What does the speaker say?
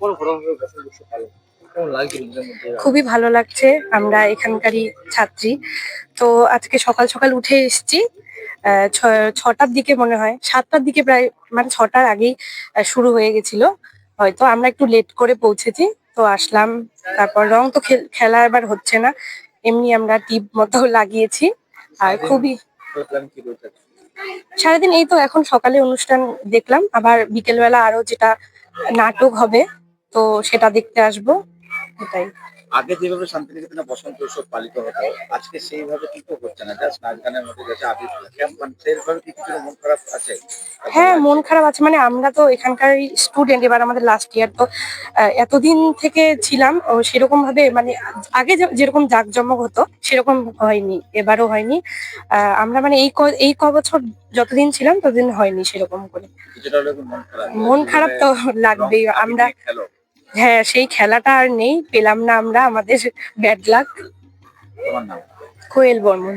পর খুবই ভালো লাগছে আমরা এখানকারই ছাত্রী। তো আজকে সকাল সকাল উঠে এসেছি ছটার দিকে মনে হয় সাতটার দিকে প্রায় মানে ছটার আগেই শুরু হয়ে গেছিল। হয়তো আমরা একটু লেট করে পৌঁছেছি তো আসলাম। তারপর রং তো খেল- এবার হচ্ছে না এমনি আমরা টিপ মতো লাগিয়েছি। আর খুবই সারাদিন এই তো এখন সকালে অনুষ্ঠান দেখলাম আবার বিকেলবেলা আরও যেটা নাটক হবে তো সেটা দেখতে আসব এটাই। আগে যেভাবে শান্তিনিকেতনে বসন্ত উৎসব পালিত হতো আজকে সেইভাবে কিন্তু হচ্ছে না। জাস্ট নাচ গানের মধ্যে যাচ্ছে আবির কেমন? সেইভাবে কি কিছু মন খারাপ আছে? হ্যাঁ মন খারাপ আছে। মানে আমরা তো এখানকার স্টুডেন্ট এবার আমাদের লাস্ট ইয়ার তো এতদিন থেকে ছিলাম সেরকম ভাবে মানে আগে যেরকম জাঁকজমক হতো সেরকম হয়নি এবারও হয়নি। আমরা মানে এই ক- এই ক বছর যতদিন ছিলাম ততদিন হয়নি সেরকম করে। মন খারাপ। তো লাগবেই। আমরা হ্যাঁ সেই খেলাটা আর নেই পেলাম না আমরা আমাদের ব্যাড লাক কোয়েল বর্মন।